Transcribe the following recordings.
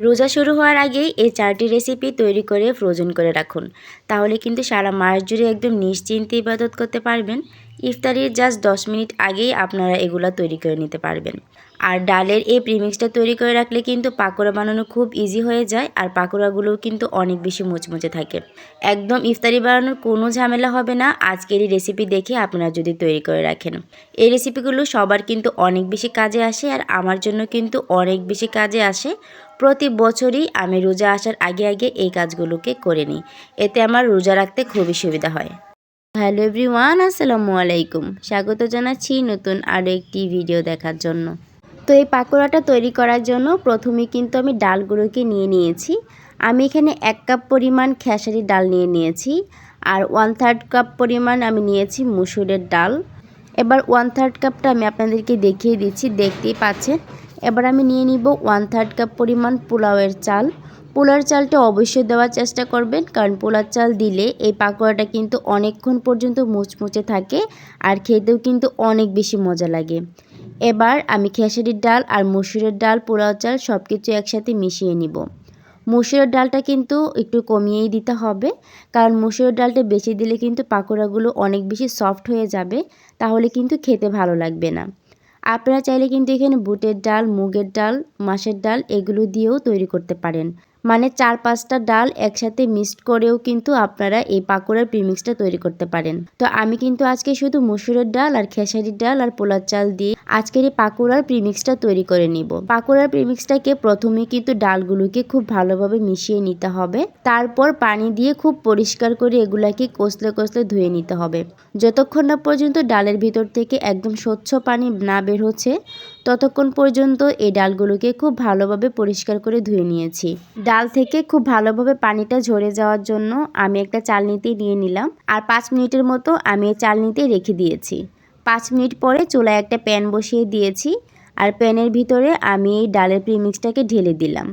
রোজা শুরু হওয়ার আগেই এই চারটি রেসিপি তৈরি করে ফ্রোজেন করে রাখুন। তাহলে কিন্তু সারা মাস জুড়ে একদম নিশ্চিন্তে ইবাদত করতে পারবেন। ইফতারির জাস্ট দশ মিনিট আগেই আপনারা এগুলো তৈরি করে নিতে পারবেন। আর ডালের এই প্রিমিক্সটা তৈরি করে রাখলে কিন্তু পাকোড়া বানানো খুব ইজি হয়ে যায় আর পাকোড়াগুলোও কিন্তু অনেক বেশি মুচমুচে থাকে। একদম ইফতারি বানানোর কোনো ঝামেলা হবে না। আজকের এই রেসিপি দেখে আপনারা যদি তৈরি করে রাখেন। এই রেসিপিগুলো সবার কিন্তু অনেক বেশি কাজে আসে আর আমার জন্য কিন্তু অনেক বেশি কাজে আসে। প্রতি বছরই আমি রোজা আসার আগে আগে এই কাজগুলোকে করে নিই। এতে আমার রোজা রাখতে খুবই সুবিধা হয়। হ্যালো এভরিওয়ান, আসসালামু আলাইকুম। স্বাগত জানাচ্ছি নতুন আরও একটি ভিডিও দেখার জন্য। তো এই পাকোড়াটা তৈরি করার জন্য প্রথমে কিন্তু আমি ডালগুলোকে নিয়ে নিয়েছি। আমি এখানে এক কাপ পরিমাণ খেসারি ডাল নিয়ে নিয়েছি আর ওয়ান থার্ড কাপ পরিমাণ আমি নিয়েছি মুসুরের ডাল। এবার ওয়ান থার্ড কাপটা আমি আপনাদেরকে দেখিয়ে দিচ্ছি, দেখতেই পাচ্ছেন। এবার আমি নিয়ে নিব ওয়ান থার্ড কাপ পরিমাণ পোলাওয়ের চাল। পোলার চালটা অবশ্যই দেওয়ার চেষ্টা করবেন, কারণ পোলার চাল দিলে এই পাকোড়াটা কিন্তু অনেকক্ষণ পর্যন্ত মুচমুচে থাকে আর খেতেও কিন্তু অনেক বেশি মজা লাগে। এবার আমি খেসারির ডাল আর মসুরের ডাল পোলাও চাল সব কিছু একসাথে মিশিয়ে নিব। মুসুরের ডালটা কিন্তু একটু কমিয়েই দিতে হবে, কারণ মুসুরের ডালটা বেশি দিলে কিন্তু পাকোড়াগুলো অনেক বেশি সফট হয়ে যাবে, তাহলে কিন্তু খেতে ভালো লাগবে না। আপনারা চাইলে কিন্তু এখানে বুটের ডাল, মুগের ডাল মাসের ডাল এগুলো দিয়েও তৈরি করতে পারেন। মানে চার পাঁচটা ডাল একসাথে মিক্সড করেও কিন্তু আপনারা এই পাকোড়ার প্রিমিক্সটা তৈরি করতে পারেন। তো আমি কিন্তু আজকে শুধু মসুরের ডাল আর খেসারির ডাল আর পোলার চাল দিয়ে আজকের এই পাকোড়ার প্রিমিক্সটা তৈরি করে নিব। পাকোড়ার প্রিমিক্সটাকে প্রথমে কিন্তু ডালগুলোকে খুব ভালোভাবে মিশিয়ে নিতে হবে। তারপর পানি দিয়ে খুব পরিষ্কার করে এগুলাকে কষলে কষলে ধুয়ে নিতে হবে। যতক্ষণ না পর্যন্ত ডালের ভিতর থেকে একদম স্বচ্ছ পানি না বের হচ্ছে ততক্ষণ পর্যন্ত এই ডালগুলোকে খুব ভালোভাবে পরিষ্কার করে ধুয়ে নিয়েছি। ডাল থেকে খুব ভালোভাবে পানিটা ঝরে যাওয়ার জন্য আমি একটা চালনিতে নিয়ে নিলাম আর পাঁচ মিনিটের মতো আমি চালনিতে রেখে দিয়েছি। পাঁচ মিনিট পরে চুলায় একটা প্যান বসিয়ে দিয়েছি আর প্যানের ভিতরে আমি এই ডালের প্রিমিক্সটাকে ঢেলে দিলাম।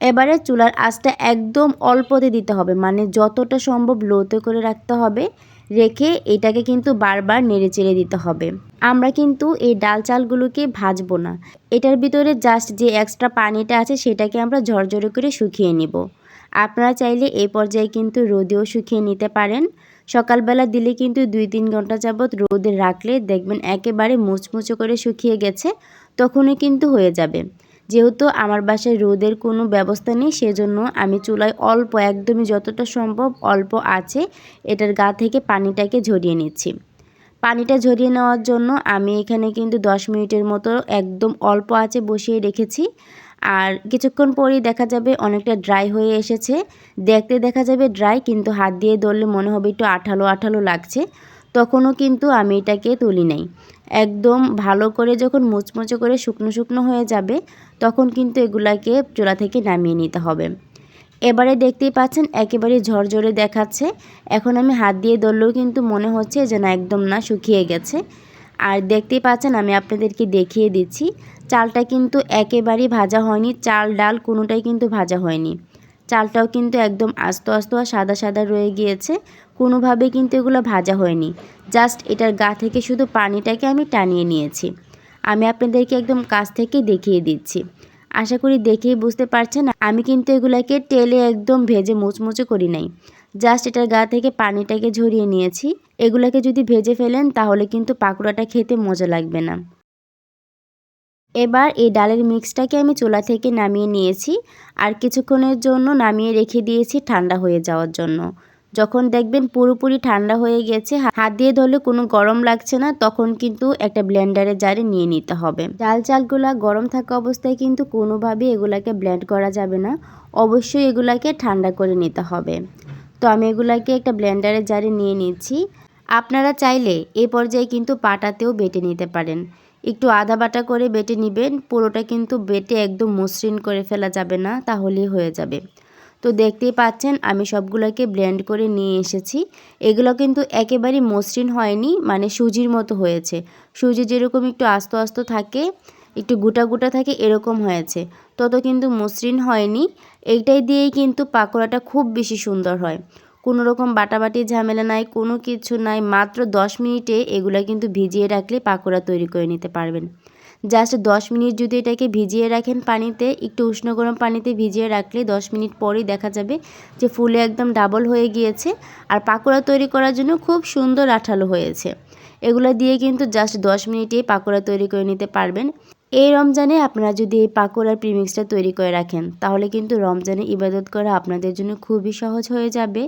এবারে চুলার আঁচটা একদম অল্পতে দিতে হবে মানে যতটা সম্ভব লোতে করে রাখতে হবে, রেখে এটাকে কিন্তু বারবার নেড়ে চেড়ে দিতে হবে। আমরা কিন্তু এই ডাল চালগুলোকে ভাজবো না। এটার ভিতরে জাস্ট যে এক্সট্রা পানিটা আছে সেটাকে আমরা ঝরঝরে করে শুকিয়ে নিব। আপনারা চাইলে এই পর্যায়ে কিন্তু রোদেও শুকিয়ে নিতে পারেন। সকালবেলা দিলে কিন্তু দুই তিন ঘণ্টা যাবৎ রোদে রাখলে দেখবেন একেবারে মুচমুচো করে শুকিয়ে গেছে, তখনই কিন্তু হয়ে যাবে। যেহেতু আমার বাসায় রোদের কোনো ব্যবস্থা নেই, সেজন্য আমি চুলায় অল্প, একদমই যতটা সম্ভব অল্প আছে, এটার গা থেকে পানিটাকে ঝরিয়ে নিচ্ছি। পানিটা ঝরিয়ে নেওয়ার জন্য আমি এখানে কিন্তু দশ মিনিটের মতো একদম অল্প আছে বসিয়ে রেখেছি। আর কিছুক্ষণ পরেই দেখা যাবে অনেকটা ড্রাই হয়ে এসেছে। দেখতে দেখা যাবে ড্রাই, কিন্তু হাত দিয়ে ধরলে মনে হবে একটু আঠালো আঠালো লাগছে। তখনও কিন্তু আমি এটাকে তুলি নাই। একদম ভালো করে যখন মুচমুচে করে শুকনো শুকনো হয়ে যাবে, তখন কিন্তু এগুলাকে চুলা থেকে নামিয়ে নিতে হবে। এবারে দেখতেই পাচ্ছেন, একেবারে ঝরঝরে দেখাচ্ছে। এখন আমি হাত দিয়ে ধরলেও কিন্তু মনে হচ্ছে যে না একদম না শুকিয়ে গেছে। আর দেখতেই পাচ্ছেন, আমি আপনাদেরকে দেখিয়ে দিচ্ছি, চালটা কিন্তু একেবারেই ভাজা হয়নি, চাল, ডাল কোনোটাই কিন্তু ভাজা হয়নি। চালটাও কিন্তু একদম আস্ত আস্ত আর সাদা সাদা রয়ে গিয়েছে, কোনোভাবে কিন্তু এগুলো ভাজা হয়নি। জাস্ট এটার গা থেকে শুধু পানিটাকে আমি টানিয়ে নিয়েছি। আমি আপনাদেরকে একদম কাছ থেকে দেখিয়ে দিচ্ছি। আশা করি দেখেই বুঝতে পারছেন, আমি কিন্তু এগুলাকে তেলে একদম ভেজে মুচমুচে করি নাই। জাস্ট এটার গা থেকে পানিটাকে ঝরিয়ে নিয়েছি। এগুলাকে যদি ভেজে ফেলেন, তাহলে কিন্তু পাকোড়াটা খেতে মজা লাগবে না। এবার এই ডালের মিক্সটাকে আমি চুলা থেকে নামিয়ে নিয়েছি। আর কিছুক্ষণের জন্য নামিয়ে রেখে দিয়েছি ঠান্ডা হয়ে যাওয়ার জন্য। যখন দেখবেন পুরোপুরি ঠান্ডা হয়ে গেছে হাত দিয়ে ধরলে কোনো গরম লাগছে না, তখন কিন্তু একটা ব্লেন্ডারে জারে নিয়ে নিতে হবে। ডাল চালগুলা গরম থাকা অবস্থায় কিন্তু কোনোভাবে এগুলাকে ব্লেন্ড করা যাবে না, অবশ্যই এগুলাকে ঠান্ডা করে নিতে হবে। তো আমি এগুলাকে একটা ব্লেন্ডারে জারে নিয়ে নিচ্ছি। আপনারা চাইলে এই পর্যায়ে কিন্তু পাটাতেও বেটে নিতে পারেন। একটু আধা বাটা করে বেটে নেবেন, পুরোটা কিন্তু বেটে একদম মসৃণ করে ফেলা যাবে না, তাহলেই হয়ে যাবে। তো দেখতেই পাচ্ছেন, আমি সবগুলোকে ব্লেন্ড করে নিয়ে এসেছি। এগুলো কিন্তু একেবারেই মসৃণ হয়নি মানে সুজির মতো হয়েছে। সুজি যেরকম একটু আস্ত আস্ত থাকে, একটু গোটা গোটা থাকে, এরকম হয়েছে। তত কিন্তু মসৃণ হয়নি। এইটাই দিয়েই কিন্তু পাকোড়াটা খুব বেশি সুন্দর হয়। কোনো রকম বাটাবাটি ঝামেলা নাই, কোনো কিছু নাই। মাত্র দশ মিনিটে এগুলো কিন্তু ভিজিয়ে রাখলে পাকোড়া তৈরি করে নিতে পারবেন। জাস্ট দশ মিনিট যদি এটাকে ভিজিয়ে রাখেন পানিতে, একটু উষ্ণ গরম পানিতে ভিজিয়ে রাখলে দশ মিনিট পরেই দেখা যাবে যে ফুলে একদম ডাবল হয়ে গিয়েছে। আর পাকোড়া তৈরি করার জন্য খুব সুন্দর আঠালো হয়েছে। এগুলো দিয়ে কিন্তু জাস্ট দশ মিনিটেই পাকোড়া তৈরি করে নিতে পারবেন। এই রমজানে আপনারা যদি এই পাকোড়ার প্রিমিক্সটা তৈরি করে রাখেন, তাহলে কিন্তু রমজানে ইবাদত করা আপনাদের জন্য খুবই সহজ হয়ে যাবে।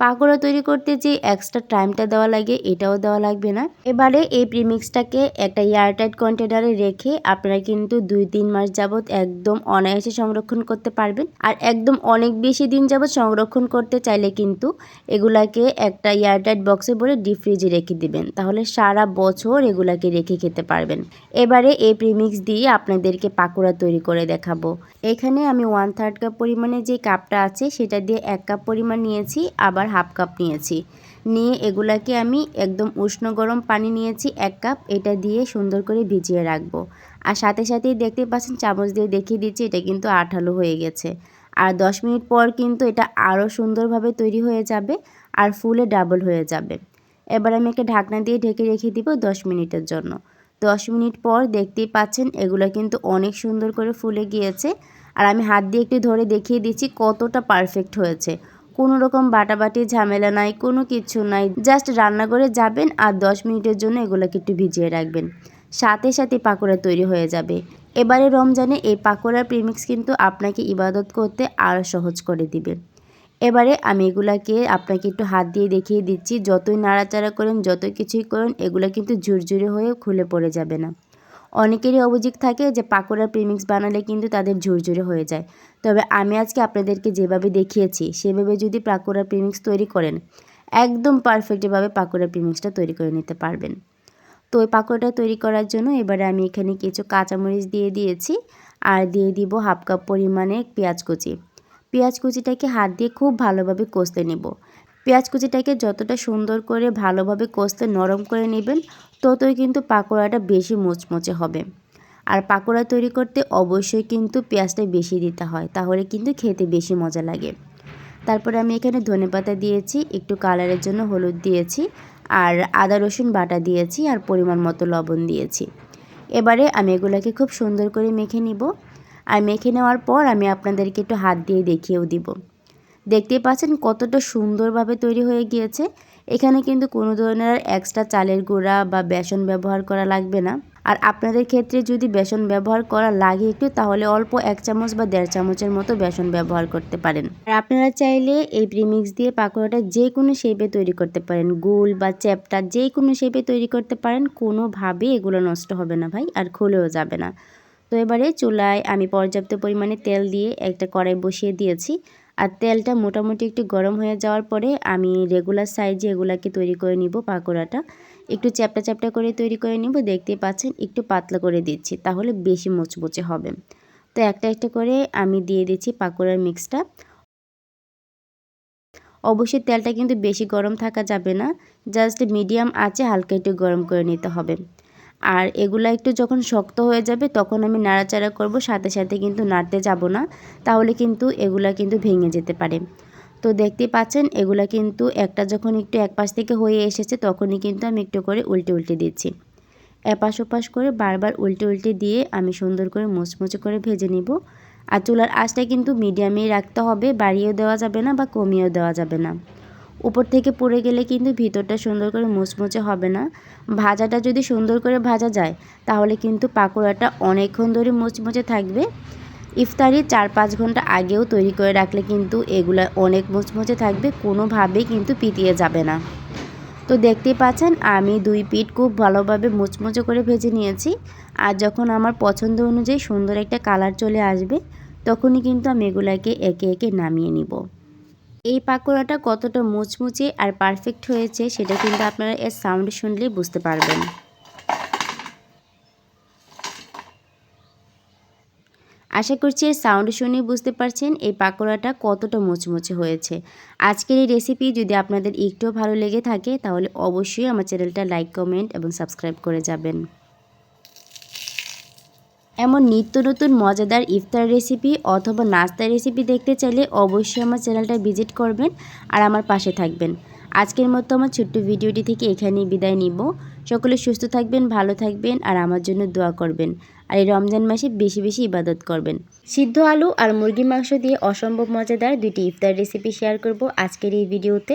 পাকোড়া তৈরি করতে যে এক্সট্রা টাইমটা দেওয়া লাগে, এটাও দেওয়া লাগবে না। এবারে এই প্রিমিক্সটাকে একটা এয়ারটাইট কন্টেনারে রেখে আপনারা কিন্তু দুই তিন মাস যাবৎ একদম অনায়াসে সংরক্ষণ করতে পারবেন। আর একদম অনেক বেশি দিন যাবৎ সংরক্ষণ করতে চাইলে কিন্তু এগুলাকে একটা এয়ারটাইট বক্সে ভরে ডিপ ফ্রিজে রেখে দিবেন। তাহলে সারা বছর এগুলাকে রেখে খেতে পারবেন। এবারে এই প্রিমিক্স দিয়ে আপনাদেরকে পাকোড়া তৈরি করে দেখাবো। এখানে আমি ওয়ান থার্ড কাপ পরিমাণে যে কাপটা আছে, সেটা দিয়ে এক কাপ পরিমাণ নিয়েছি। আবার হাফ কাপ নিয়েছি। নিয়ে এগুলাকে আমি একদম উষ্ণ গরম পানি নিয়েছি এক কাপ, এটা দিয়ে সুন্দর করে ভিজিয়ে রাখব। আর সাথে সাথেই দেখতে পাচ্ছেন, চামচ দিয়ে দেখিয়ে দিচ্ছি, এটা কিন্তু আঠালো হয়ে গেছে। আর দশ মিনিট পর কিন্তু এটা আরও সুন্দরভাবে তৈরি হয়ে যাবে আর ফুলে ডাবল হয়ে যাবে। এবার আমি একে ঢাকনা দিয়ে ঢেকে রেখে দিব দশ মিনিটের জন্য। দশ মিনিট পর দেখতেই পাচ্ছেন, এগুলো কিন্তু অনেক সুন্দর করে ফুলে গিয়েছে। আর আমি হাত দিয়ে একটু ধরে দেখিয়ে দিচ্ছি কতটা পারফেক্ট হয়েছে। কোনো রকম বাটাবাটি, ঝামেলা নাই, কোনো কিছু নাই। জাস্ট রান্নাঘরে যাবেন আর দশ মিনিটের জন্য এগুলোকে একটু ভিজিয়ে রাখবেন। সাথে সাথে পাকোড়া তৈরি হয়ে যাবে। এবারে রমজানে এই পাকোড়ার প্রিমিক্স কিন্তু আপনাকে ইবাদত করতে আরও সহজ করে দিবে। এবারে আমি এগুলাকে আপনাকে একটু হাত দিয়ে দেখিয়ে দিচ্ছি। যতই নাড়াচাড়া করেন যত কিছুই করেন, এগুলো কিন্তু ঝুরঝুরে হয়ে খুলে পড়ে যাবে না। অনেকেরই অভিযোগ থাকে যে পাকোড়ার প্রিমিক্স বানালে কিন্তু তাদের ঝুরঝুরে হয়ে যায়। তবে আমি আজকে আপনাদেরকে যেভাবে দেখিয়েছি, সেভাবে যদি পাকোড়ার প্রিমিক্স তৈরি করেন, একদম পারফেক্টভাবে পাকোড়ার প্রিমিক্সটা তৈরি করে নিতে পারবেন। তো ওই পাকোড়াটা তৈরি করার জন্য এবারে আমি এখানে কিছু কাঁচামরিচ দিয়ে দিয়েছি আর দিয়ে দিব হাফ কাপ পরিমাণে পেঁয়াজ কুচি। পেঁয়াজ কুচিটাকে হাত দিয়ে খুব ভালোভাবে কষতে নেব। পেঁয়াজ কুচিটাকে যতটা সুন্দর করে ভালোভাবে কষতে নরম করে নেবেন ততই কিন্তু পাকোড়াটা বেশি মুচমুচে হবে। আর পাকোড়া তৈরি করতে অবশ্যই কিন্তু পেঁয়াজটা বেশি দিতে হয়, তাহলে কিন্তু খেতে বেশি মজা লাগে। তারপরে আমি এখানে ধনেপাতা দিয়েছি, একটু কালারের জন্য হলুদ দিয়েছি, আর আদা, রসুন বাটা দিয়েছি, আর পরিমাণ মতো লবণ দিয়েছি। এবারে আমি এগুলোকে খুব সুন্দর করে মেখে নিব। আর মেখে নেওয়ার পর আমি আপনাদেরকে একটু হাত দিয়ে দেখিয়েও দিব। দেখতে পাচ্ছেন কতটা সুন্দরভাবে তৈরি হয়ে গিয়েছে। এখানে কিন্তু কোনো ধরনের এক্সট্রা চালের গুঁড়া বা বেসন ব্যবহার করা লাগবে না। আর আপনাদের ক্ষেত্রে যদি বেসন ব্যবহার করা লাগে একটু, তাহলে অল্প এক চামচ বা দেড় চামচের মতো বেসন ব্যবহার করতে পারেন। আর আপনারা চাইলে এই প্রিমিক্স দিয়ে পাকোড়াটা যে কোনো শেপে তৈরি করতে পারেন। গোল বা চ্যাপটা যে কোনো শেপে তৈরি করতে পারেন। কোনোভাবে এগুলো নষ্ট হবে না ভাই, আর খুলেও যাবে না। তো এবারে চুলায় আমি পর্যাপ্ত পরিমাণে তেল দিয়ে একটা কড়াই বসিয়ে দিয়েছি। আর তেলটা মোটামুটি একটু গরম হয়ে যাওয়ার পরে আমি রেগুলার সাইজে এগুলাকে তৈরি করে নিব পাকোড়াটা। একটু চ্যাপটা চ্যাপটা করে তৈরি করে নিব দেখতে পাচ্ছেন একটু পাতলা করে দিচ্ছি, তাহলে বেশি মুচমুচে হবে। তো একটা একটা করে আমি দিয়ে দিচ্ছি পাকোড়ার মিক্সটা অবশ্যই তেলটা কিন্তু বেশি গরম থাকা যাবে না জাস্ট মিডিয়াম আছে হালকা একটু গরম করে নিতে হবে। আর এগুলা একটু যখন শক্ত হয়ে যাবে, তখন আমি নাড়াচাড়া করব, সাথে সাথে কিন্তু নাড়তে যাব না, তাহলে কিন্তু এগুলা কিন্তু ভেঙে যেতে পারে। তো দেখতে পাচ্ছেন, এগুলা কিন্তু একটা যখন একটু এক পাশ থেকে হয়ে এসেছে, তখনই কিন্তু আমি একটু করে উল্টে উল্টে দিচ্ছি। এপাশ ওপাশ করে বারবার উল্টে উল্টে দিয়ে আমি সুন্দর করে মুচমুচে করে ভেজে নিব। আর চুলার আঁচটা কিন্তু মিডিয়ামেই রাখতে হবে, বাড়িয়েও দেওয়া যাবে না বা কমিয়েও দেওয়া যাবে না। উপর থেকে পড়ে গেলে কিন্তু ভিতরটা সুন্দর করে মুচমুচে হবে না। ভাজাটা যদি সুন্দর করে ভাজা যায়, তাহলে কিন্তু পাকোড়াটা অনেকক্ষণ ধরে মুচমুচে থাকবে। ইফতারি চার পাঁচ ঘণ্টা আগেও তৈরি করে রাখলে কিন্তু এগুলো অনেক মুচমুচে থাকবে, কোনোভাবেই কিন্তু পিটিয়ে যাবে না। তো দেখতেই পাচ্ছেন, আমি দুই পিঠ খুব ভালোভাবে মুচমুচে করে ভেজে নিয়েছি। আর যখন আমার পছন্দ অনুযায়ী সুন্দর একটা কালার চলে আসবে, তখনই কিন্তু আমি এগুলাকে একে একে নামিয়ে নিব। এই পাকোড়াটা কতটা মুচমুচে আর পারফেক্ট হয়েছে সেটা কিন্তু আপনারা এর সাউন্ড শুনলেই বুঝতে পারবেন। আশা করছি এর সাউন্ড শুনে বুঝতে পারছেন এই পাকোড়াটা কতটা মুচমুচে হয়েছে। আজকের এই রেসিপি যদি আপনাদের একটুও ভালো লেগে থাকে তাহলে অবশ্যই আমার চ্যানেলটা লাইক কমেন্ট এবং সাবস্ক্রাইব করে যাবেন। এমন নিত্য নতুন মজাদার ইফতার রেসিপি অথবা নাস্তার রেসিপি দেখতে চাইলে অবশ্যই আমার চ্যানেলটা ভিজিট করবেন আর আমার পাশে থাকবেন। আজকের মতো আমার ছোট্ট ভিডিওটি থেকে এখানেই বিদায় নিব। সকলে সুস্থ থাকবেন, ভালো থাকবেন আর আমার জন্য দোয়া করবেন আর এই রমজান মাসে বেশি বেশি ইবাদত করবেন। সিদ্ধ আলু আর মুরগির মাংস দিয়ে অসম্ভব মজাদার দুটি ইফতার রেসিপি শেয়ার করব আজকের এই ভিডিওতে।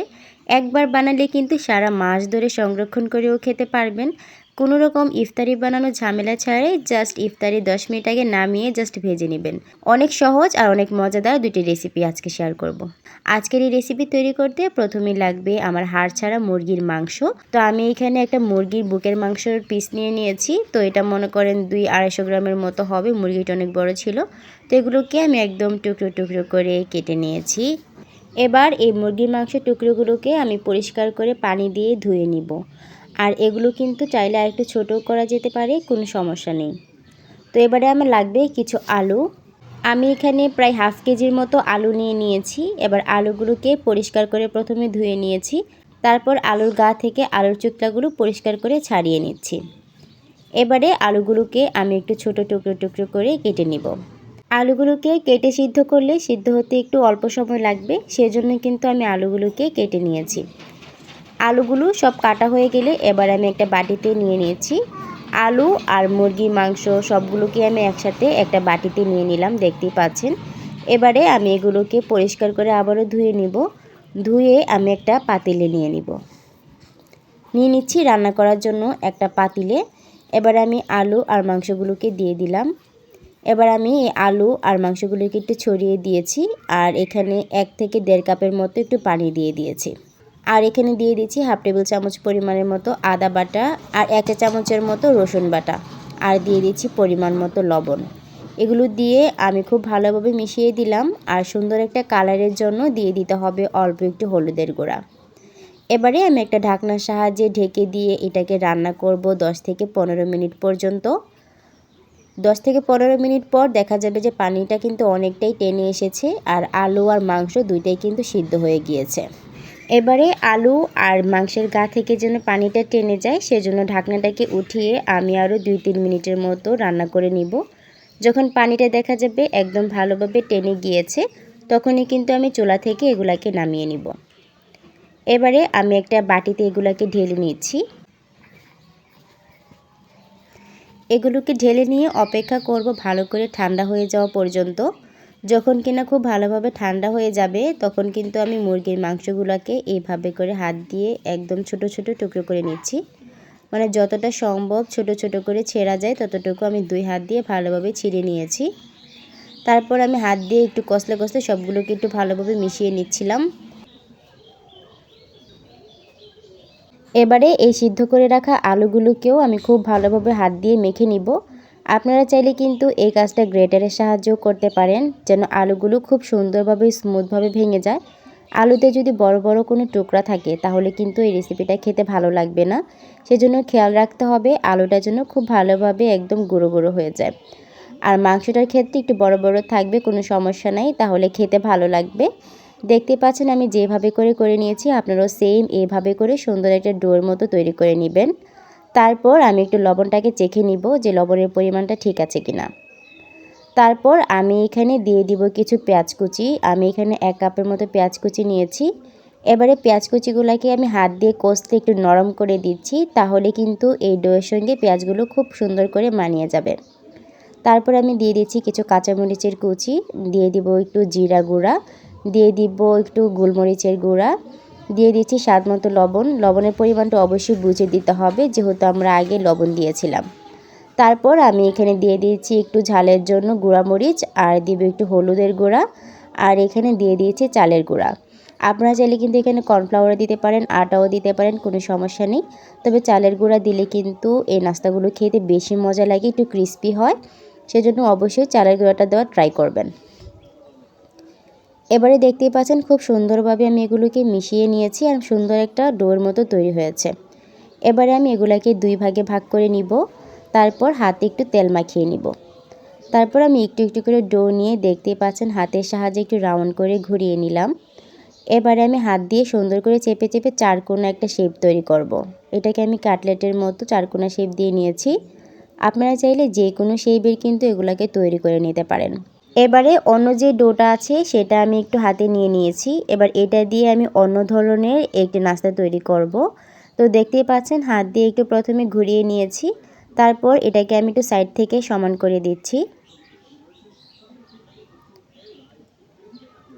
একবার বানালে কিন্তু সারা মাস ধরে সংরক্ষণ করেও খেতে পারবেন। কোনো রকম ইফতারি বানানো ঝামেলা ছাড়াই জাস্ট ইফতারি দশ মিনিট আগে নামিয়ে জাস্ট ভেজে নেবেন। অনেক সহজ আর অনেক মজাদার দুটি রেসিপি আজকে শেয়ার করব। আজকের এই রেসিপি তৈরি করতে প্রথমেই লাগবে আমার হাড় ছাড়া মুরগির মাংস। তো আমি এখানে একটা মুরগির বুকের মাংসর পিস নিয়ে নিয়েছি। তো এটা মনে করেন দুই আড়াইশো গ্রামের মতো হবে, মুরগিটা অনেক বড় ছিল। তো এগুলোকে আমি একদম টুকরো টুকরো করে কেটে নিয়েছি। এবার এই মুরগির মাংস টুকরোগুলোকে আমি পরিষ্কার করে পানি দিয়ে ধুয়ে নিব। আর এগুলো কিন্তু চাইলে আর একটু ছোটো করা যেতে পারে, কোনো সমস্যা নেই। তো এবারে আমার লাগবে কিছু আলু। আমি এখানে প্রায় হাফ কেজির মতো আলু নিয়ে নিয়েছি। এবার আলুগুলোকে পরিষ্কার করে প্রথমে ধুয়ে নিয়েছি। তারপর আলুর গা থেকে আলুর চুকলাগুলো পরিষ্কার করে ছাড়িয়ে নিচ্ছি। এবারে আলুগুলোকে আমি একটু ছোট টুকরো টুকরো করে কেটে নিব। আলুগুলোকে কেটে সিদ্ধ করলে সিদ্ধ হতে একটু অল্প সময় লাগবে, সেজন্য কিন্তু আমি আলুগুলোকে কেটে নিয়েছি। আলুগুলো সব কাটা হয়ে গেলে এবার আমি একটা বাটিতে নিয়ে নিয়েছি। আলু আর মুরগির মাংস সবগুলোকে আমি একসাথে একটা বাটিতে নিয়ে নিলাম, দেখতেই পাচ্ছেন। এবারে আমি এগুলোকে পরিষ্কার করে আবারও ধুয়ে নিব। ধুয়ে আমি একটা পাতিলে নিয়ে নিব। নিয়ে নিচ্ছি রান্না করার জন্য একটা পাতিলে। এবার আমি আলু আর মাংসগুলোকে দিয়ে দিলাম। এবার আমি এই আলু আর মাংসগুলোকে একটু ছড়িয়ে দিয়েছি আর এখানে এক থেকে দেড় কাপের মতো একটু পানি দিয়ে দিয়েছি। আর এখানে দিয়ে দিচ্ছি হাফ টেবিল চামচ পরিমাণের মতো আদা বাটা আর একটা চামচের মতো রসুন বাটা। আর দিয়ে দিচ্ছি পরিমাণ মতো লবণ। এগুলো দিয়ে আমি খুব ভালোভাবে মিশিয়ে দিলাম আর সুন্দর একটা কালারের জন্য দিয়ে দিতে হবে অল্প একটু হলুদের গুঁড়া। এবারে আমি একটা ঢাকনার সাহায্যে ঢেকে দিয়ে এটাকে রান্না করব 10 থেকে পনেরো মিনিট পর্যন্ত। 10 থেকে পনেরো মিনিট পর দেখা যাবে যে পানিটা কিন্তু অনেকটাই টেনে এসেছে আর আলু আর মাংস দুইটাই কিন্তু সিদ্ধ হয়ে গিয়েছে। এবারে আলু আর মাংসের গা থেকে যেন পানিটা টেনে যায়, সেজন্য ঢাকনাটাকে উঠিয়ে আমি আরও দুই তিন মিনিটের মতো রান্না করে নিব। যখন পানিটা দেখা যাবে একদম ভালোভাবে টেনে গিয়েছে, তখনই কিন্তু আমি চোলা থেকে এগুলাকে নামিয়ে নিব। এবারে আমি একটা বাটিতে এগুলাকে ঢেলে নিচ্ছি। এগুলোকে ঢেলে নিয়ে অপেক্ষা করব ভালো করে ঠান্ডা হয়ে যাওয়া পর্যন্ত। যখন কিনা খুব ভালোভাবে ঠান্ডা হয়ে যাবে, তখন কিন্তু আমি মুরগির মাংসগুলোকে এইভাবে করে হাত দিয়ে একদম ছোট ছোট টুকরো করে নিচ্ছি। মানে যতটা সম্ভব ছোট ছোট করে ছেঁড়া যায়, ততটুকু আমি দুই হাত দিয়ে ভালোভাবে ছিঁড়ে নিয়েছি। তারপর আমি হাত দিয়ে একটু কষলে কষলে সবগুলোকে একটু ভালোভাবে মিশিয়ে নিচ্ছিলাম। এবারে এই সিদ্ধ করে রাখা আলুগুলোকেও আমি খুব ভালোভাবে হাত দিয়ে মেখে নিব। আপনারা চাইলে কিন্তু এই কাজটা গ্রেটারের সাহায্যও করতে পারেন, যেন আলুগুলো খুব সুন্দরভাবে স্মুথভাবে ভেঙে যায়। আলুতে যদি বড় বড় কোনো টুকরা থাকে, তাহলে কিন্তু এই রেসিপিটা খেতে ভালো লাগবে না। সেজন্য খেয়াল রাখতে হবে, আলুটা যেন খুব ভালোভাবে একদম গুঁড়ো গুঁড়ো হয়ে যায়। আর মাংসটার ক্ষেত্রে একটু বড় বড় থাকবে, কোনো সমস্যা নাই, তাহলে খেতে ভালো লাগবে। দেখতে পাচ্ছেন আমি যেভাবে করে করে নিয়েছি, আপনারাও সেম এইভাবে করে সুন্দর একটা ডোর মতো তৈরি করে নেবেন। তারপর আমি একটু লবণটাকে চেখে নিব যে লবণের পরিমাণটা ঠিক আছে কিনা। তারপর আমি এখানে দিয়ে দিব কিছু পেঁয়াজ কুচি। আমি এখানে এক কাপের মতো পেঁয়াজ কুচি নিয়েছি। এবারে পেঁয়াজ কুচিগুলোকে আমি হাত দিয়ে কষতে একটু নরম করে দিচ্ছি, তাহলে কিন্তু এই ডোয়ের সঙ্গে পেঁয়াজগুলো খুব সুন্দর করে মানিয়ে যাবে। তারপর আমি দিয়ে দিচ্ছি কিছু কাঁচামরিচের কুচি, দিয়ে দিব একটু জিরা গুঁড়া, দিয়ে দিব একটু গোলমরিচের গুঁড়া দিয়ে দিচ্ছি স্বাদ মতো লবণ। লবণের পরিমাণটা অবশ্যই বুঝে দিতে হবে, যেহেতু আমরা আগে লবণ দিয়েছিলাম। তারপর আমি এখানে দিয়ে দিয়েছি একটু ঝালের জন্য গুঁড়া মরিচ আর দিব একটু হলুদের গুঁড়া। আর এখানে দিয়ে দিয়েছি চালের গুঁড়া। আপনারা চাইলে কিন্তু এখানে কর্নফ্লাওয়ার দিতে পারেন, আটাও দিতে পারেন, কোনো সমস্যা নেই। তবে চালের গুঁড়া দিলে কিন্তু এই নাস্তাগুলো খেতে বেশি মজা লাগে, একটু ক্রিস্পি হয়। সেজন্য অবশ্যই চালের গুঁড়াটা দেওয়ার ট্রাই করবেন। এবারে দেখতেই পাচ্ছেন খুব সুন্দরভাবে আমি এগুলোকে মিশিয়ে নিয়েছি আর সুন্দর একটা ডোর মতো তৈরি হয়েছে। এবারে আমি এগুলাকে দুই ভাগে ভাগ করে নিব, তারপর হাতে একটু তেল মাখিয়ে নিব। তারপর আমি একটু একটু করে ডো নিয়ে দেখতেই পাচ্ছেন হাতের সাহায্যে একটু রাউন্ড করে ঘুরিয়ে নিলাম। এবারে আমি হাত দিয়ে সুন্দর করে চেপে চেপে চারকোনা একটা শেপ তৈরি করব। এটাকে আমি কাটলেটের মতো চারকোনা শেপ দিয়ে নিয়েছি। আপনারা চাইলে যে কোনো শেপের কিন্তু এগুলাকে তৈরি করে নিতে পারেন। এবারে অন্য যে ডোটা আছে, সেটা আমি একটু হাতে নিয়ে নিয়েছি। এবার এটা দিয়ে আমি অন্য ধরনের একটি নাস্তা তৈরি করব। তো দেখতেই পাচ্ছেন, হাত দিয়ে একটু প্রথমে ঘুরিয়ে নিয়েছি। তারপর এটাকে আমি একটু সাইড থেকে সমান করে দিচ্ছি।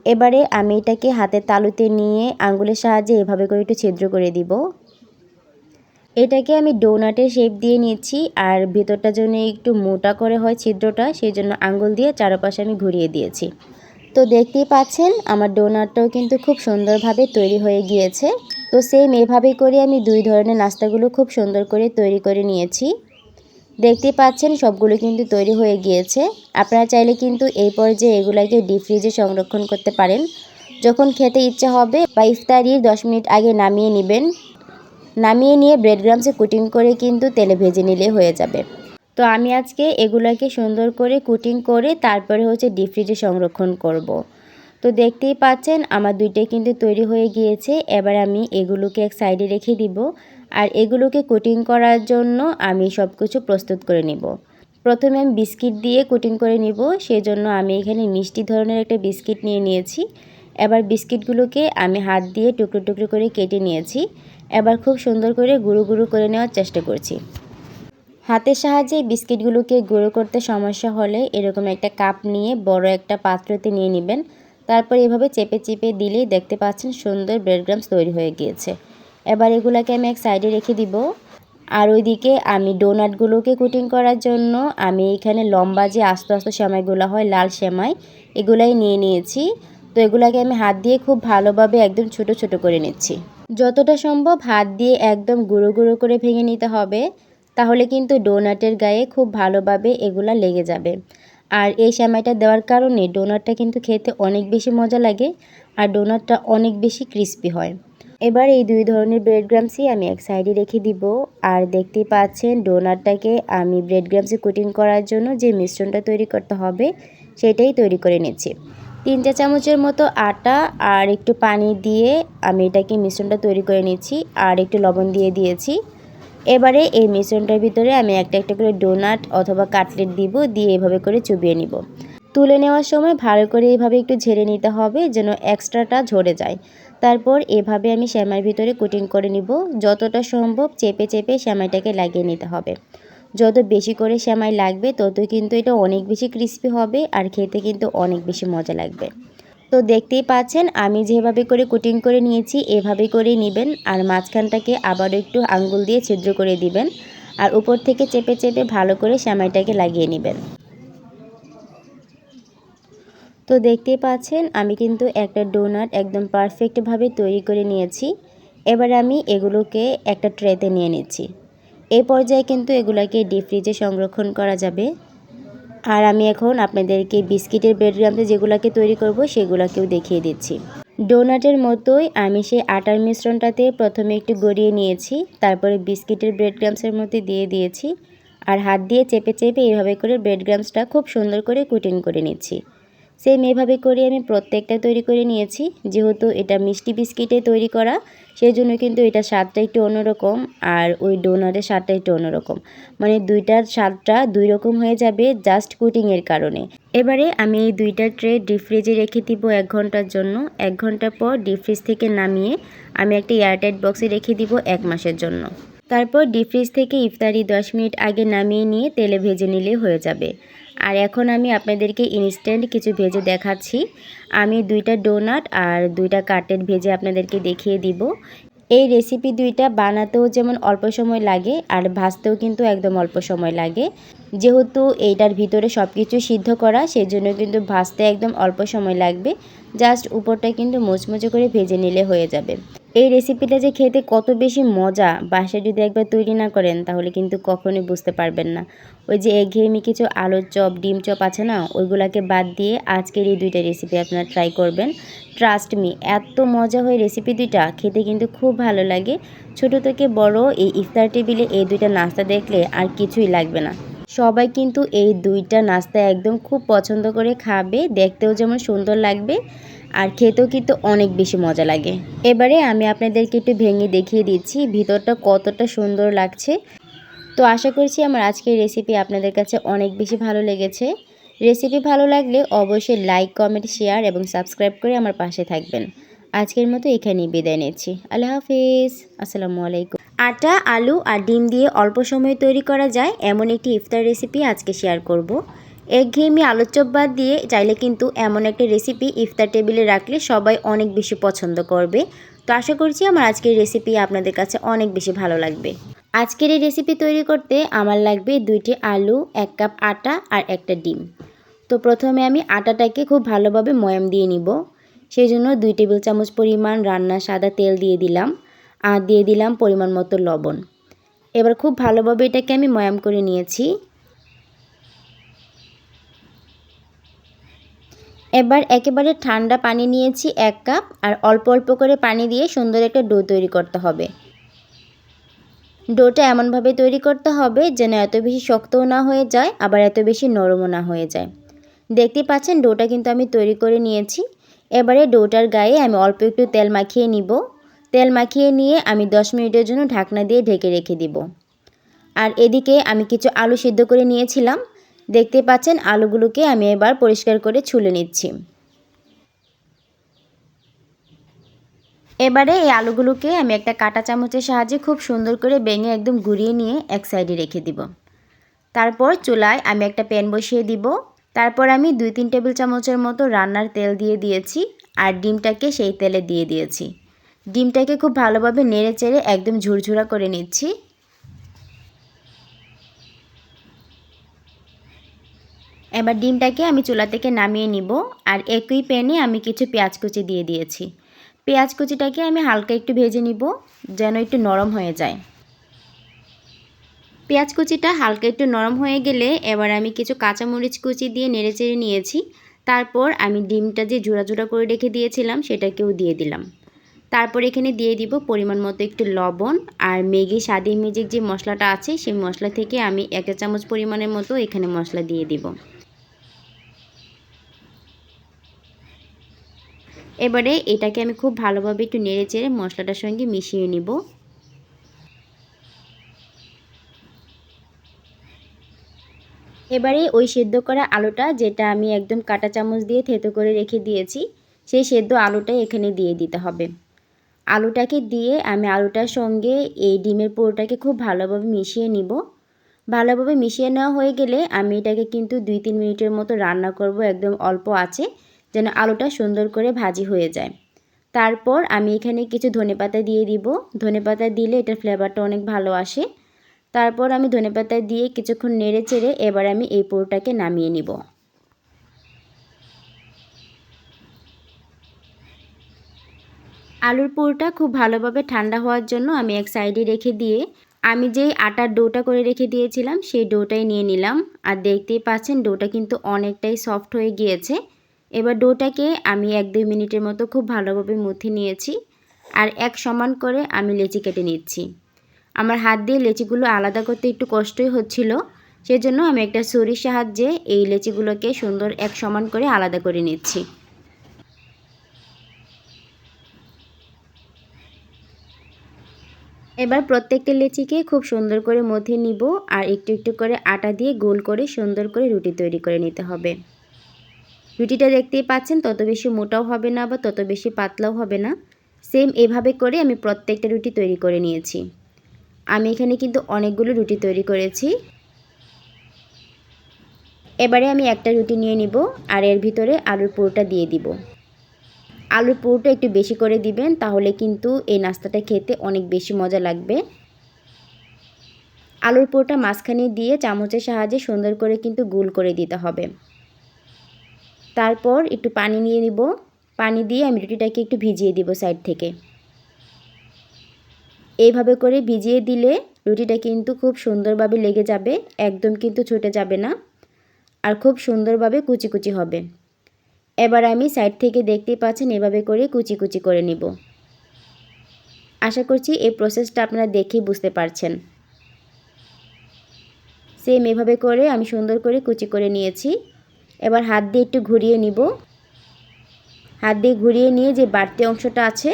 এবারে আমি এটাকে হাতের তালুতে নিয়ে আঙ্গুলের সাহায্যে এভাবে করে একটু ছিদ্র করে দিব। এটাকে আমি ডোনাটের শেপ দিয়ে নিয়েছি আর ভেতরটা জন্য একটু মোটা করে হয় ছিদ্রটা, সেই জন্য আঙ্গুল দিয়ে চারপাশে আমি ঘুরিয়ে দিয়েছি। তো দেখতেই পাচ্ছেন, আমার ডোনাটটাও কিন্তু খুব সুন্দরভাবে তৈরি হয়ে গিয়েছে। তো সেম এভাবেই করে আমি দুই ধরনের নাস্তাগুলো খুব সুন্দর করে তৈরি করে নিয়েছি। দেখতে পাচ্ছেন, সবগুলো কিন্তু তৈরি হয়ে গিয়েছে। আপনারা চাইলে কিন্তু এই পর্যায়ে এগুলাকে ডিপ ফ্রিজে সংরক্ষণ করতে পারেন। যখন খেতে ইচ্ছা হবে বা ইফতারির দশ মিনিট আগে নামিয়ে নেবেন নামিয়ে নিয়ে ব্রেড গ্রামসে কুটিং করে কিন্তু তেলে ভেজে নিলে হয়ে যাবে। তো আমি আজকে এগুলোকে সুন্দর করে কুটিং করে তারপরে হচ্ছে ডিপ ফ্রিজে সংরক্ষণ করব। তো দেখতেই পাচ্ছেন আমার দুইটাই কিন্তু তৈরি হয়ে গিয়েছে, এবার আমি এগুলোকে এক সাইডে রেখে দিব আর এগুলোকে কুটিং করার জন্য আমি সব কিছু প্রস্তুত করে নিব। প্রথমে আমি বিস্কিট দিয়ে কুটিং করে নিব সেই জন্য আমি এখানে মিষ্টি ধরনের একটা বিস্কিট নিয়ে নিয়েছি। এবার বিস্কিটগুলোকে আমি হাত দিয়ে টুকরো টুকরো করে কেটে নিয়েছি। এবার খুব সুন্দর করে গুঁড়ো গুঁড়ো করে নেওয়ার চেষ্টা করছি। হাতের সাহায্যে বিস্কিটগুলোকে গুঁড়ো করতে সমস্যা হলে এরকম একটা কাপ নিয়ে বড় একটা পাত্রতে নিয়ে নেবেন। তারপর এভাবে চেপে চেপে দিলেই দেখতে পাচ্ছেন সুন্দর ব্রেডগ্রামস তৈরি হয়ে গিয়েছে। এবার এগুলাকে আমি এক সাইডে রেখে দিব। আর ওইদিকে আমি ডোনাটগুলোকে কুটিং করার জন্য আমি এখানে লম্বা যে আস্ত আস্ত সেমাইগুলো হয়, লাল সেমাই, এগুলাই নিয়ে নিয়েছি। তো এগুলাকে আমি হাত দিয়ে খুব ভালোভাবে একদম ছোট ছোট করে নিচ্ছি। যতটা সম্ভব হাত দিয়ে একদম গুঁড়ো গুঁড়ো করে ভেঙে নিতে হবে, তাহলে কিন্তু ডোনাটের গায়ে খুব ভালোভাবে এগুলা লেগে যাবে। আর এই সেমাইটা দেওয়ার কারণে ডোনাটটা কিন্তু খেতে অনেক বেশি মজা লাগে আর ডোনাটটা অনেক বেশি ক্রিস্পি হয়। এবার এই দুই ধরনের ব্রেড গ্রামসই আমি এক সাইডে রেখে দিব। আর দেখতেই পাচ্ছেন ডোনাটটাকে আমি ব্রেড গ্রামসে কুটিং করার জন্য যে মিশ্রণটা তৈরি করতে হবে, সেটাই তৈরি করে নিচ্ছি। তিন চা চামচের মতো আটা আর একটু পানি দিয়ে আমি এটাকে মিশ্রণটা তৈরি করে নিচ্ছি আর একটু লবণ দিয়ে দিয়েছি। এবারে এই মিশ্রণটার ভিতরে আমি একটা একটা করে ডোনাট অথবা কাটলেট দিব দিয়ে এভাবে করে চুবিয়ে নিব। তুলে নেওয়ার সময় ভালো করে এইভাবে একটু ঝেড়ে নিতে হবে যেন এক্সট্রাটা ঝরে যায়। তারপর এভাবে আমি শ্যামাইয়ের ভিতরে কুটিং করে নিব। যতটা সম্ভব চেপে চেপে শ্যামাইটাকে লাগিয়ে নিতে হবে। যত বেশি করে শ্যামাই লাগবে তত কিন্তু এটা অনেক বেশি ক্রিস্পি হবে আর খেতে কিন্তু অনেক বেশি মজা লাগবে। তো দেখতেই পাচ্ছেন, আমি যেভাবে করে কুটিং করে নিয়েছি এভাবে করে নেবেন আর মাঝখানটাকে আবারও একটু আঙ্গুল দিয়ে ছিদ্র করে দিবেন আর উপর থেকে চেপে চেপে ভালো করে শ্যামাইটাকে লাগিয়ে নেবেন। তো দেখতেই পাচ্ছেন, আমি কিন্তু একটা ডোনাট একদম পারফেক্টভাবে তৈরি করে নিয়েছি। এবার আমি এগুলোকে একটা ট্রেতে নিয়ে নিচ্ছি। এই পর্যায়ে কিন্তু এগুলোকে ডিপ ফ্রিজে সংরক্ষণ করা যাবে। আর আমি এখন আপনাদেরকে বিস্কিটের ব্রেড গ্রামতে যেগুলোকে তৈরি করব, সেগুলোকেও দেখিয়ে দিচ্ছি। ডোনাটের মতোই আমি সেই আটার মিশ্রণটাতে প্রথমে একটু গড়িয়ে নিয়েছি, তারপরে বিস্কিটের ব্রেডগ্রামসের মধ্যে দিয়ে দিয়েছি। আর হাত দিয়ে চেপে চেপে এইভাবে করে ব্রেডগ্রামসটা খুব সুন্দর করে কুটিং করে নিচ্ছি। সেম এভাবে করে আমি প্রত্যেকটা তৈরি করে নিয়েছি। যেহেতু এটা মিষ্টি বিস্কিটে তৈরি করা সেই জন্য কিন্তু এটা স্বাদটা একটু অন্যরকম আর ওই ডোনারের স্বাদটা একটু অন্যরকম। মানে দুইটার স্বাদটা দুই রকম হয়ে যাবে জাস্ট কুটিংয়ের কারণে। এবারে আমি এই দুইটা ট্রে ডিপ ফ্রিজে রেখে দিব এক ঘণ্টার জন্য। এক ঘণ্টা পর ডিপ ফ্রিজ থেকে নামিয়ে আমি একটা এয়ারটাইট বক্সে রেখে দিব এক মাসের জন্য। তারপর ডিপ ফ্রিজ থেকে ইফতারি দশ মিনিট আগে নামিয়ে নিয়ে তেলে ভেজে নিলে হয়ে যাবে। আর এখন আমি আপনাদেরকে ইনস্ট্যান্ট কিছু ভেজে দেখাচ্ছি। আমি দুইটা ডোনাট আর দুইটা কাটের ভেজে আপনাদেরকে দেখিয়ে দিব। এই রেসিপি দুইটা বানাতেও যেমন অল্প সময় লাগে, আর ভাজতেও কিন্তু একদম অল্প সময় লাগে। যেহেতু এইটার ভিতরে সব কিছু সিদ্ধ করা সেই জন্য কিন্তু ভাজতে একদম অল্প সময় লাগবে। জাস্ট উপরটা কিন্তু মুচমুচে করে ভেজে নিলে হয়ে যাবে। এই রেসিপিটা যে খেতে কত বেশি মজা, বাসায় যদি একবার তৈরি না করেন, তাহলে কিন্তু কখনোই বুঝতে পারবেন না। ওই যে একঘেয়েমি কিছু আলুর চপ, ডিম চপ আছে না, ওইগুলাকে বাদ দিয়ে আজকের এই দুইটা রেসিপি আপনারা ট্রাই করবেন। ট্রাস্ট মি এত মজা হয় রেসিপি দুইটা, খেতে কিন্তু খুব ভালো লাগে। ছোট থেকে বড় এই ইফতার টেবিলে এই দুইটা নাস্তা দেখলে আর কিছুই লাগবে না। সবাই কিন্তু এই দুইটা নাস্তা একদম খুব পছন্দ করে খাবে। দেখতেও যেমন সুন্দর লাগবে আর খেতেও কিন্তু অনেক বেশি মজা লাগে। এবারে আমি আপনাদেরকে একটু ভেঙে দেখিয়ে দিচ্ছি ভিতরটা কতটা সুন্দর লাগছে। তো আশা করছি আমার আজকের রেসিপি আপনাদের কাছে অনেক বেশি ভালো লেগেছে। রেসিপি ভালো লাগলে অবশ্যই লাইক কমেন্ট শেয়ার এবং সাবস্ক্রাইব করে আমার পাশে থাকবেন। আজকের মতো এখানেই বিদায় নিচ্ছি। আল্লাহ হাফিজ। আসসালামু আলাইকুম। আটা, আলু আর ডিম দিয়ে অল্প সময়ে তৈরি করা যায়, এমন একটি ইফতার রেসিপি আজকে শেয়ার করব। একঘেয়েমি আলুর চপ বাদ দিয়ে চাইলে কিন্তু এমন একটা রেসিপি ইফতার টেবিলে রাখলে সবাই অনেক বেশি পছন্দ করবে। তো আশা করছি আমার আজকের রেসিপি আপনাদের কাছে অনেক বেশি ভালো লাগবে। আজকের এই রেসিপি তৈরি করতে আমার লাগবে দুইটি আলু, এক কাপ আটা আর একটা ডিম। তো প্রথমে আমি আটাটাকে খুব ভালোভাবে ময়াম দিয়ে নিব। সেই জন্য দুই টেবিল চামচ পরিমাণ রান্না সাদা তেল দিয়ে দিলাম আর দিয়ে দিলাম পরিমাণ মতো লবণ। এবার খুব ভালোভাবে এটাকে আমি ময়াম করে নিয়েছি। এবার একেবারে ঠান্ডা পানি নিয়েছি এক কাপ আর অল্প অল্প করে পানি দিয়ে সুন্দর একটা ডো তৈরি করতে হবে। ডোটা এমনভাবে তৈরি করতে হবে যেন এত বেশি শক্তও না হয়ে যায়, আবার এত বেশি নরমও না হয়ে যায়। দেখতে পাচ্ছেন ডোটা কিন্তু আমি তৈরি করে নিয়েছি। এবারে ডোটার গায়ে আমি অল্প একটু তেল মাখিয়ে নিব। তেল মাখিয়ে নিয়ে আমি 10 মিনিটের জন্য ঢাকনা দিয়ে ঢেকে রেখে দিব। আর এদিকে আমি কিছু আলু সিদ্ধ করে নিয়েছিলাম। দেখতে পাচ্ছেন আলুগুলোকে আমি এবার পরিষ্কার করে ছুলে নিচ্ছি। এবারে এই আলুগুলোকে আমি একটা কাটা চামচের সাহায্যে খুব সুন্দর করে বেঙে একদম গুঁড়িয়ে নিয়ে এক সাইডে রেখে দিব। তারপর চুলায় আমি একটা প্যান বসিয়ে দিব। তারপর আমি দুই তিন টেবিল চামচের মতো রান্নার তেল দিয়ে দিয়েছি আর ডিমটাকে সেই তেলে দিয়ে দিয়েছি। ডিমটাকে খুব ভালোভাবে নেড়ে চেড়ে একদম ঝুরঝুরা করে নিচ্ছি। এবার ডিমটাকে আমি চুলা থেকে নামিয়ে নিব আর একই প্যানে আমি কিছু পেঁয়াজ কুচি দিয়ে দিয়েছি। পেঁয়াজ কুচিটাকে আমি হালকা একটু ভেজে নিব যেন একটু নরম হয়ে যায়। পেঁয়াজ কুচিটা হালকা একটু নরম হয়ে গেলে এবার আমি কিছু কাঁচামরিচ কুচি দিয়ে নেড়ে চেড়ে নিয়েছি। তারপর আমি ডিমটা যে জোড়া জোড়া করে রেখে দিয়েছিলাম সেটাকেও দিয়ে দিলাম। তারপর এখানে দিয়ে দিব পরিমাণ মতো একটু লবণ আর ম্যাগি স্বাদে ম্যাজিক যে মশলাটা আছে সেই মশলা থেকে আমি একটা চামচ পরিমাণের মতো এখানে মশলা দিয়ে দিব। এবারে এটাকে আমি খুব ভালোভাবে একটু নেড়ে চেড়ে মশলাটার সঙ্গে মিশিয়ে নিব। এবারে ওই সেদ্ধ করা আলুটা যেটা আমি একদম কাটা চামচ দিয়ে থেতো করে রেখে দিয়েছি, সেই সেদ্ধ আলুটাই এখানে দিয়ে দিতে হবে। আলুটাকে দিয়ে আমি আলুটার সঙ্গে এই ডিমের পুরোটাকে খুব ভালোভাবে মিশিয়ে নিব। ভালোভাবে মিশিয়ে নেওয়া হয়ে গেলে আমি এটাকে কিন্তু দুই তিন মিনিটের মতো রান্না করব, একদম অল্প আছে, যেন আলুটা সুন্দর করে ভাজি হয়ে যায়। তারপর আমি এখানে কিছু ধনেপাতা দিয়ে দিব। ধনেপাতা দিলে এটার ফ্লেভারটা অনেক ভালো আসে। তারপর আমি ধনেপাতা দিয়ে কিছুক্ষণ নেড়ে চেড়ে এবার আমি এই পুরোটাকে নামিয়ে নিব। আলুর পুরোটা খুব ভালোভাবে ঠান্ডা হওয়ার জন্য আমি এক সাইডে রেখে দিয়ে আমি যেই আটার ডোটা করে রেখে দিয়েছিলাম সেই ডোটাই নিয়ে নিলাম। আর দেখতেই পাচ্ছেন ডোটা কিন্তু অনেকটাই সফট হয়ে গিয়েছে। এবার ডোটাকে আমি এক দুই মিনিটের মতো খুব ভালোভাবে মুথে নিয়েছি। আর এক সমান করে আমি লেচি কেটে নিচ্ছি। আমার হাত দিয়ে লেচিগুলো আলাদা করতে একটু কষ্টই হচ্ছিল। সেজন্য আমি একটা ছুরির সাহায্যে এই লেচিগুলোকে সুন্দর এক সমান করে আলাদা করে নিচ্ছি। এবার প্রত্যেকটা লেচিকে খুব সুন্দর করে মধ্যে নিব আর একটু একটু করে আটা দিয়ে গোল করে সুন্দর করে রুটি তৈরি করে নিতে হবে। রুটিটা দেখতেই পাচ্ছেন, তত বেশি মোটাও হবে না বা তত বেশি পাতলাও হবে না। সেম এভাবে করে আমি প্রত্যেকটা রুটি তৈরি করে নিয়েছি। আমি এখানে কিন্তু অনেকগুলো রুটি তৈরি করেছি। এবারে আমি একটা রুটি নিয়ে নিব আর এর ভিতরে আলুর পুরোটা দিয়ে দিব। আলুর পুরোটা একটু বেশি করে দিবেন, তাহলে কিন্তু এই নাস্তাটা খেতে অনেক বেশি মজা লাগবে। আলুর পুরোটা মাঝখানে দিয়ে চামচের সাহায্যে সুন্দর করে কিন্তু গুল করে দিতে হবে। তারপর একটু পানি নিয়ে নিব। পানি দিয়ে আমি রুটিটাকে একটু ভিজিয়ে দিব সাইড থেকে। এইভাবে করে ভিজিয়ে দিলে রুটিটা কিন্তু খুব সুন্দরভাবে লেগে যাবে, একদম কিন্তু ছুটে যাবে না আর খুব সুন্দরভাবে কুচি কুচি হবে। এবার আমি সাইড থেকে দেখতেই পাচ্ছেন এভাবে করে কুচি কুচি করে নিব। আশা করছি এই প্রসেসটা আপনারা দেখেই বুঝতে পারছেন। সেম এভাবে করে আমি সুন্দর করে কুচি করে নিয়েছি। এবার হাত দিয়ে একটু ঘুরিয়ে নিব। হাত দিয়ে ঘুরিয়ে নিয়ে যে বাড়তি অংশটা আছে,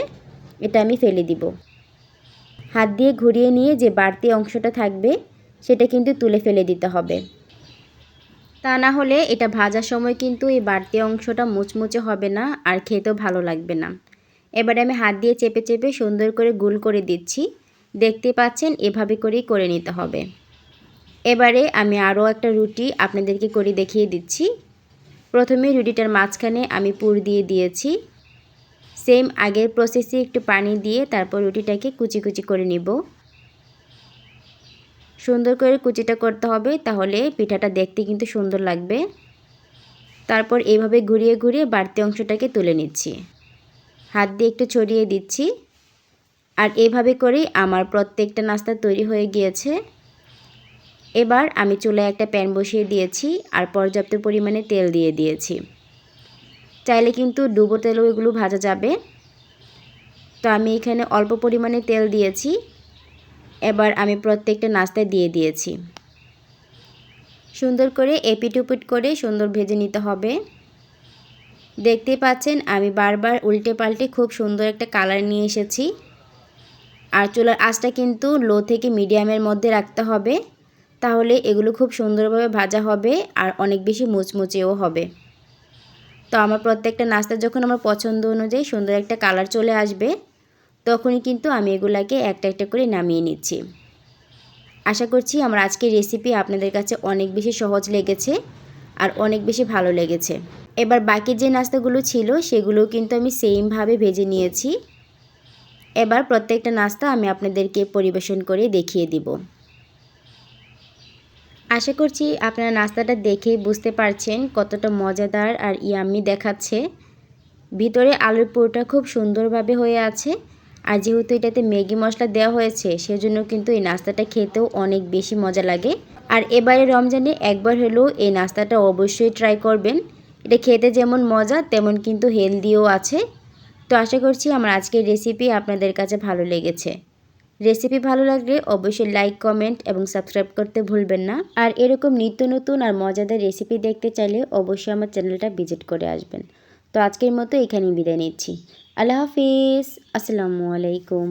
এটা আমি ফেলে দিব। হাত দিয়ে ঘুরিয়ে নিয়ে যে বাড়তি অংশটা থাকবে, সেটা কিন্তু তুলে ফেলে দিতে হবে। তা না হলে এটা ভাজার সময় কিন্তু এই বাড়তি অংশটা মুচমুচে হবে না আর খেতেও ভালো লাগবে না। এবারে আমি হাত দিয়ে চেপে চেপে সুন্দর করে গোল করে দিচ্ছি। দেখতে পাচ্ছেন, এভাবে করেই করে নিতে হবে। এবারে আমি আরও একটা রুটি আপনাদেরকে করে দেখিয়ে দিচ্ছি। প্রথমে রুটিটার মাঝখানে আমি পুর দিয়ে দিয়েছি। সেম আগের প্রসেসে একটু পানি দিয়ে তারপর রুটিটাকে কুচি কুচি করে নিব। সুন্দর করে কুচিটা করতে হবে, তাহলে পিঠাটা দেখতে কিন্তু সুন্দর লাগবে। তারপর এইভাবে ঘুরিয়ে ঘুরিয়ে বাড়তি অংশটাকে তুলে নিচ্ছি। হাত দিয়ে একটু ছড়িয়ে দিচ্ছি। আর এভাবে করেই আমার প্রত্যেকটা নাস্তা তৈরি হয়ে গিয়েছে। এবার আমি চুলায় একটা প্যান বসিয়ে দিয়েছি আর পর্যাপ্ত পরিমাণে তেল দিয়ে দিয়েছি। চাইলে কিন্তু ডুবো তেলও এগুলো ভাজা যাবে। তো আমি এখানে অল্প পরিমাণে তেল দিয়েছি। এবার আমি প্রত্যেকটা নাস্তায় দিয়ে দিয়েছি। সুন্দর করে এপিট উপিট করে সুন্দর ভেজে নিতে হবে। দেখতে পাচ্ছেন, আমি বারবার উল্টে পাল্টে খুব সুন্দর একটা কালার নিয়ে এসেছি। আর চুলার আঁচটা কিন্তু লো থেকে মিডিয়ামের মধ্যে রাখতে হবে। তাহলে এগুলো খুব সুন্দরভাবে ভাজা হবে আর অনেক বেশি মুচমুচেও হবে। তো আমার প্রত্যেকটা নাস্তা যখন আমার পছন্দ অনুযায়ী সুন্দর একটা কালার চলে আসবে, তখনই কিন্তু আমি এগুলাকে একটা একটা করে নামিয়ে নিচ্ছি। আশা করছি আমার আজকের রেসিপি আপনাদের কাছে অনেক বেশি সহজ লেগেছে আর অনেক বেশি ভালো লেগেছে। এবার বাকি যে নাস্তাগুলো ছিল, সেগুলোও কিন্তু আমি সেমভাবে ভেজে নিয়েছি। এবার প্রত্যেকটা নাস্তা আমি আপনাদেরকে পরিবেশন করে দেখিয়ে দিব। আশা করছি আপনারা নাস্তাটা দেখেই বুঝতে পারছেন কতটা মজাদার আর ইয়াম্মি দেখাচ্ছে। ভিতরে আলুর পুরোটা খুব সুন্দরভাবে হয়ে আছে আর যেহেতু এটাতে ম্যাগি মশলা দেওয়া হয়েছে, সেজন্য কিন্তু এই নাস্তাটা খেতেও অনেক বেশি মজা লাগে। আর এবারে রমজানে একবার হলেও এই নাস্তাটা অবশ্যই ট্রাই করবেন। এটা খেতে যেমন মজা, তেমন কিন্তু হেলদিও আছে। তো আশা করছি আমার আজকের রেসিপি আপনাদের কাছে ভালো লেগেছে। রেসিপি ভালো লাগলে অবশ্যই লাইক, কমেন্ট এবং সাবস্ক্রাইব করতে ভুলবেন না। আর এরকম নিত্য নতুন আর মজাদার রেসিপি দেখতে চাইলে অবশ্যই আমার চ্যানেলটা ভিজিট করে আসবেন। তো আজকের মতো এখানেই বিদায় নিচ্ছি। আল্লাহ হাফিজ। আসসালামু আলাইকুম।